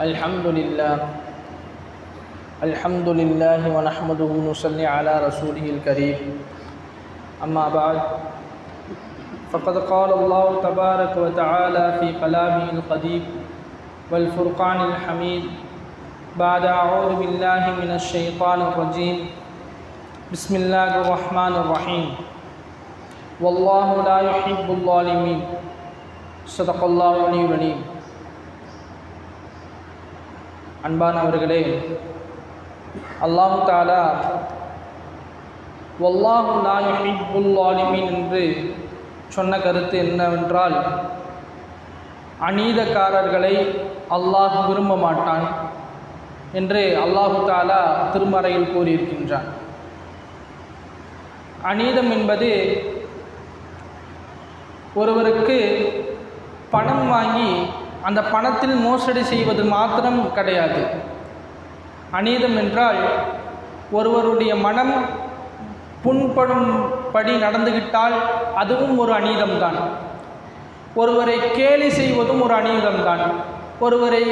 الحمد لله. الحمد لله ونحمده نصلي على رسوله الكريم. أما بعد فقد قال الله تبارك وتعالى في كلامه القديم والفرقان الحميد بعد أعوذ بالله من الشيطان الرجيم. بسم الله الرحمن الرحيم. والله لا يحب الظالمين. صدق الله العلي العليم அன்பானவர்களே அல்லாஹு தாலா வல்லாஹு நாயுஹிப்புல் என்று சொன்ன கருத்து என்னவென்றால் அநீதக்காரர்களை அல்லாஹ் விரும்ப மாட்டான் என்று அல்லாஹு தாலா திருமறையில் கூறியிருக்கின்றான். அநீதம் என்பது ஒருவருக்கு பணம் வாங்கி அந்த பணத்தில் மோசடி செய்வது மாத்திரம் கிடையாது. அநீதம் என்றால் ஒருவருடைய மனம் புண்படும்படி நடந்துகிட்டால் அதுவும் ஒரு அநீதம்தான். ஒருவரை கேலி செய்வதும் ஒரு அநீதம்தான். ஒருவரை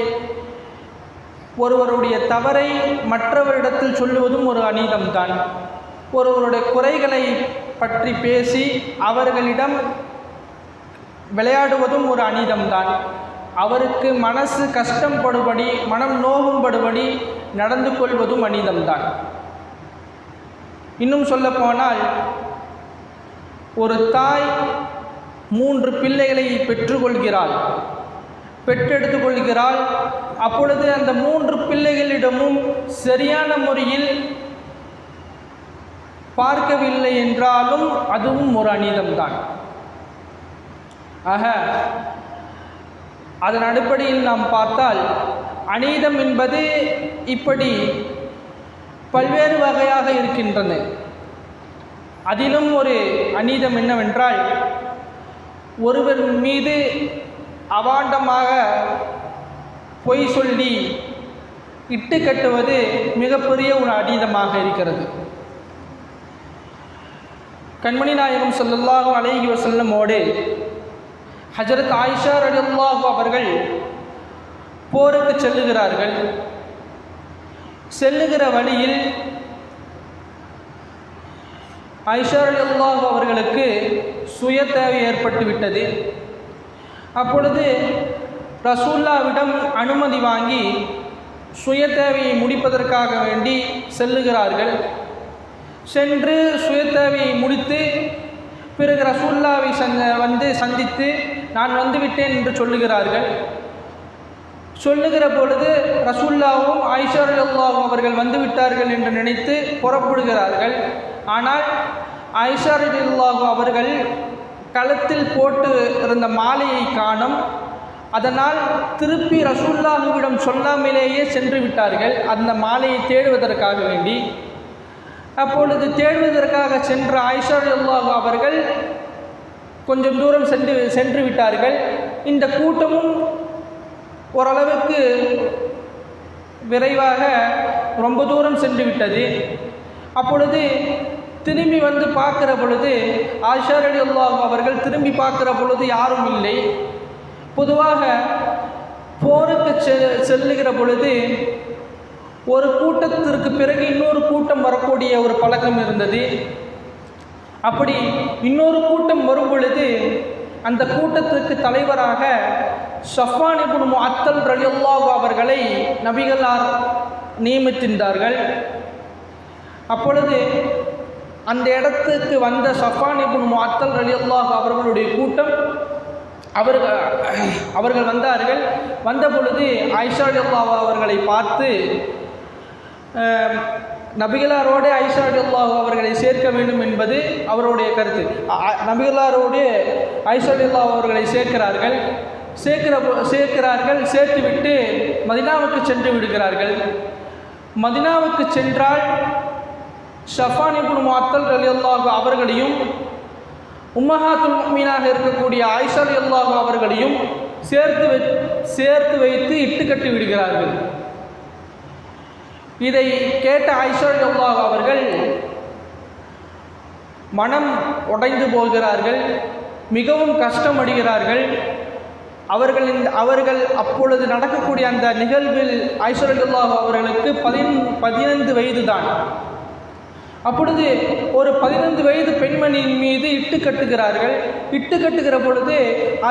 ஒருவருடைய தவறை மற்றவரிடத்தில் சொல்லுவதும் ஒரு அநீதம்தான். ஒருவருடைய குறைகளை பற்றி பேசி அவர்களிடம் விளையாடுவதும் ஒரு அநீதம்தான். அவருக்கு மனசு கஷ்டப்படுபடி மனம் நோகும்படுபடி நடந்து கொள்வதும் மனிதம்தான். இன்னும் சொல்லப்போனால் ஒரு தாய் மூன்று பிள்ளைகளை பெற்றுக்கொள்கிறாள். பெற்றெடுத்து கொள்கிறாள் அப்பொழுது அந்த மூன்று பிள்ளைகளிடமும் சரியான முறையில் பார்க்கவில்லை என்றாலும் அதுவும் ஒரு அநீதம்தான். ஆக அதன் அடிப்படையில் நாம் பார்த்தால் அநீதம் என்பது இப்படி பல்வேறு வகையாக இருக்கின்றன அதிலும் ஒரு அநீதம் என்னவென்றால் ஒருவர் மீது அவாண்டமாக பொய் சொல்லி இட்டு கட்டுவது மிகப்பெரிய ஒரு அநீதமாக இருக்கிறது. கண்மணி நாயகம் சொல்லல்லாஹு அலைஹி வசல்லமோடு ஹஜரத் ஆயிஷா ரலியல்லாஹு அவர்கள் போருக்கு செல்லுகிறார்கள். செல்லுகிற வழியில் ஐஷா ரலியல்லாஹு அவர்களுக்கு சுய தேவை ஏற்பட்டு விட்டது. அப்பொழுது ரசூல்லாவிடம் அனுமதி வாங்கி சுய தேவையை முடிப்பதற்காக வேண்டி செல்லுகிறார்கள். சென்று சுய தேவையை முடித்து பிறகு ரசூல்லாவை சந்த வந்து சந்தித்து நான் வந்துவிட்டேன் என்று சொல்லுகிறார்கள். சொல்லுகிற பொழுது ரசுல்லாவும் ஐஷாருல்லாவும் அவர்கள் வந்துவிட்டார்கள் என்று நினைத்து புறப்படுகிறார்கள். ஆனால் ஐஷாருல்லாஹு அவர்கள் களத்தில் போட்டு இருந்த மாலையை காணும். அதனால் திருப்பி ரசூல்லாஹுவிடம் சொல்லாமலேயே சென்று விட்டார்கள். அந்த மாலையை தேடுவதற்காக வேண்டி. அப்பொழுது தேடுவதற்காக சென்ற ஆயிஷா அவர்கள் கொஞ்சம் தூரம் சென்று சென்று விட்டார்கள். இந்த கூட்டமும் ஓரளவுக்கு விரைவாக ரொம்ப தூரம் சென்று விட்டது. அப்பொழுது திரும்பி வந்து பார்க்குற பொழுது ஆஷார் அலி அல்லாஹ் அவர்கள் திரும்பி பார்க்குற பொழுது யாரும் இல்லை. பொதுவாக போருக்கு செ செல்லுகிற பொழுது ஒரு கூட்டத்திற்கு பிறகு இன்னொரு கூட்டம் வரக்கூடிய ஒரு பழக்கம் இருந்தது. அப்படி இன்னொரு கூட்டம் வரும் பொழுது அந்த கூட்டத்திற்கு தலைவராக ஷஃபான் இபுன் அத்தல் ரலியுல்லாஹ் அவர்களை நபிகளார் நியமித்திருந்தார்கள். அப்பொழுது அந்த இடத்துக்கு வந்த ஷஃபான் இபுன் அத்தல் ரலியுல்லாஹ் அவர்களுடைய கூட்டம் அவர்கள் அவர்கள் வந்தார்கள். வந்த பொழுது ஐஷா அவர்களை பார்த்து நபிகளாரோடு ஐஷா அல்லாஹ் அவர்களை சேர்க்க வேண்டும் என்பது அவருடைய கருத்து. நபிகளாரோடு ஐஷா அல்லாஹ் அவர்களை சேர்க்கிறார்கள். சேர்க்கிற சேர்க்கிறார்கள் சேர்த்துவிட்டு மதினாவுக்கு சென்று விடுகிறார்கள். மதினாவுக்கு சென்றால் ஷஃபான் மாத்தல் அலி அல்லாஹ் அவர்களையும் உம்மஹாத்துல் மீனாக இருக்கக்கூடிய ஆயிஷா அலி அவர்களையும் சேர்த்து வை சேர்த்து வைத்து இட்டுக்கட்டி விடுகிறார்கள். இதை கேட்ட ஆயிஷா அவர்கள் மனம் உடைந்து போகிறார்கள் மிகவும் கஷ்டமடைகிறார்கள். அவர்கள் இந்த அவர்கள் அப்பொழுது நடக்கக்கூடிய அந்த நிகழ்வில் ஐஸ்வர்யுல்லாஹ் அவர்களுக்கு பதின் பதினைந்து வயது தான் அப்பொழுது ஒரு பதினைந்து வயது பெண்மணியின் மீது இட்டு கட்டுகிறார்கள். இட்டு கட்டுகிற பொழுது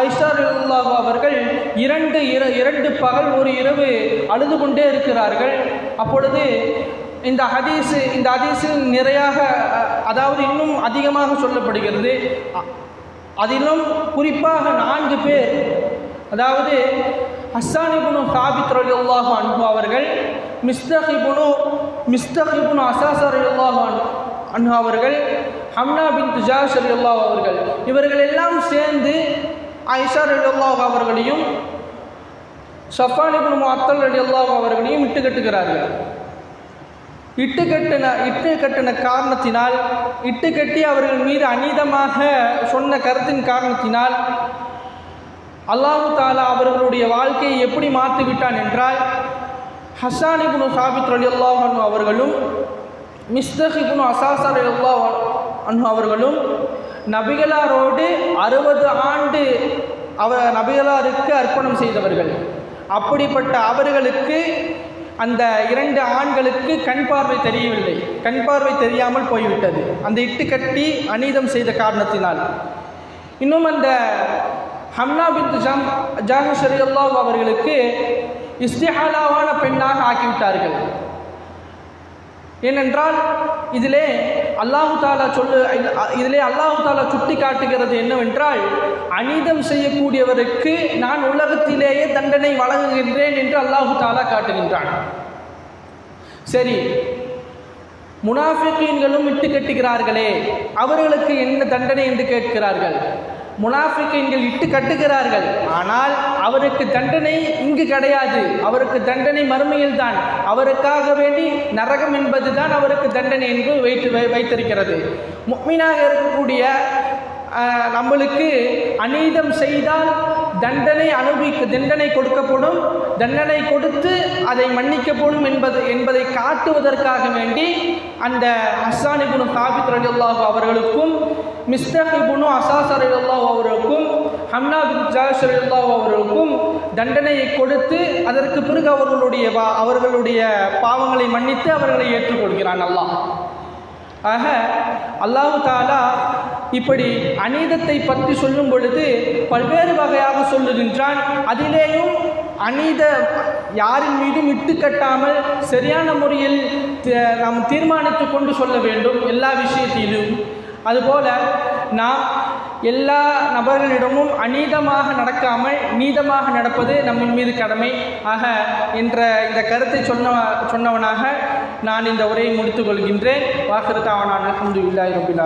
ஐஷாருல்லாஹ் அவர்கள் இரண்டு இர இரண்டு பகல் ஒரு இரவு அழுது கொண்டே இருக்கிறார்கள். அப்பொழுது இந்த ஹதீஸு இந்த ஹதீஸில் நிறையாக அதாவது இன்னும் அதிகமாக சொல்லப்படுகிறது. அதிலும் குறிப்பாக நான்கு பேர் அதாவது ஹஸ்ஸானிபுனு சாபித் ரலியல்லாஹு அன்பு அவர்கள் மிஸ்தஹிபுனு மிஸ்தஹிபுனு அசாசர் அல்லாஹான் அன்- அன்ஹு அவர்கள் ஹம்னா பின் துஜாஷ் அல்லாஹ் அவர்கள் இவர்கள் எல்லாம் சேர்ந்து ஐஷார் அலி அல்லாஹ் அவர்களையும் சஃபானிபுன் அத்தல் அலி அல்லாஹ் அவர்களையும் இட்டு கட்டுகிறார்கள். இட்டு கட்டின இட்டு கட்டின காரணத்தினால் இட்டு கட்டி அவர்கள் மீது அநீதமாக சொன்ன கருத்தின் காரணத்தினால் அல்லாஹு தாலா அவர்களுடைய வாழ்க்கையை எப்படி மாற்றிவிட்டான் என்றால் ஹசான் இப்னு சாபித் ரலியல்லாஹு அன்ஹு அவர்களும் மிஸ்தக் இப்னு அசாசா ரலியல்லாஹு அன்ஹு அவர்களும் நபிகளாரோடு அறுபது ஆண்டு அவ நபிகளாருக்கு அர்ப்பணம் செய்தவர்கள். அப்படிப்பட்ட அவர்களுக்கு அந்த இரண்டு ஆண்களுக்கு கண் பார்வை தெரியவில்லை. கண் பார்வை தெரியாமல் போய்விட்டது. அந்த இட்டு கட்டி அநீதம் செய்த காரணத்தினால். இன்னும் அந்த ஹம்னா பின் ஜாம் ஜாஹர் அல்லாஹ் அவர்களுக்கு இஸ்திஹாலாவான பெண்ணாக ஆக்கிவிட்டார்கள். ஏனென்றால் இதிலே அல்லாஹு தாலா சொல்லு இதிலே அல்லாஹு தாலா சுட்டி காட்டுகிறது என்னவென்றால் அநீதம் செய்யக்கூடியவருக்கு நான் உலகத்திலேயே தண்டனை வழங்குகின்றேன் என்று அல்லாஹு தாலா காட்டுகின்றான். சரி முனாஃபிகீன்களும் விட்டு கட்டுகிறார்களே அவர்களுக்கு என்ன தண்டனை என்று கேட்கிறார்கள்? முனாஃபிகீன்கள் இட்டு கட்டுகிறார்கள். ஆனால் அவருக்கு தண்டனை இங்கு கிடையாது. அவருக்கு தண்டனை மறுமையில் தான் அவருக்காக வேண்டி நரகம் என்பது தான் அவருக்கு தண்டனை என்று வைத்து வை- வைத்திருக்கிறது. முக்மீனாக இருக்கக்கூடிய நம்மளுக்கு அநீதம் செய்தால் தண்டனை அனுபவிக்க தண்டனை கொடுக்கப்படும். தண்டனை கொடுத்து அதை மன்னிக்கப்படும் என்பது என்பதை காட்டுவதற்காக வேண்டி அந்த ஹஸ்ஸான் குணம் சாபித் ரலியல்லாஹு அவர்களுக்கும் மிஸ்டர் இப்னு அசாஸ் ரலியல்லாஹு அவர்களுக்கும் ஹம்னா பின் ஜாஷ் அவர்களுக்கும் தண்டனையை கொடுத்து அதற்கு பிறகு அவர்களுடைய அவர்களுடைய பாவங்களை மன்னித்து அவர்களை ஏற்றுக்கொள்கிறான் அல்லாஹ். ஆக அல்லாஹு தாலா இப்படி அநீதத்தை பற்றி சொல்லும் பொழுது பல்வேறு வகையாக சொல்லுகின்றான். அதிலேயும் அநீத யாரின் மீதும் இட்டு கட்டாமல் சரியான முறையில் நாம் தீர்மானித்து கொண்டு சொல்ல வேண்டும். எல்லா விஷயத்திலும் அதுபோல் நாம் எல்லா நபர்களிடமும் அநீதமாக நடக்காமல் நீதமாக நடப்பது நம்மின் மீது கடமை. ஆக என்ற இந்த கருத்தை சொன்ன சொன்னவனாக நான் இந்த உரையை முடித்துக் கொள்கின்றேன். வாக்கிருத்தாவனான அலமது இல்லாஹி ரபில்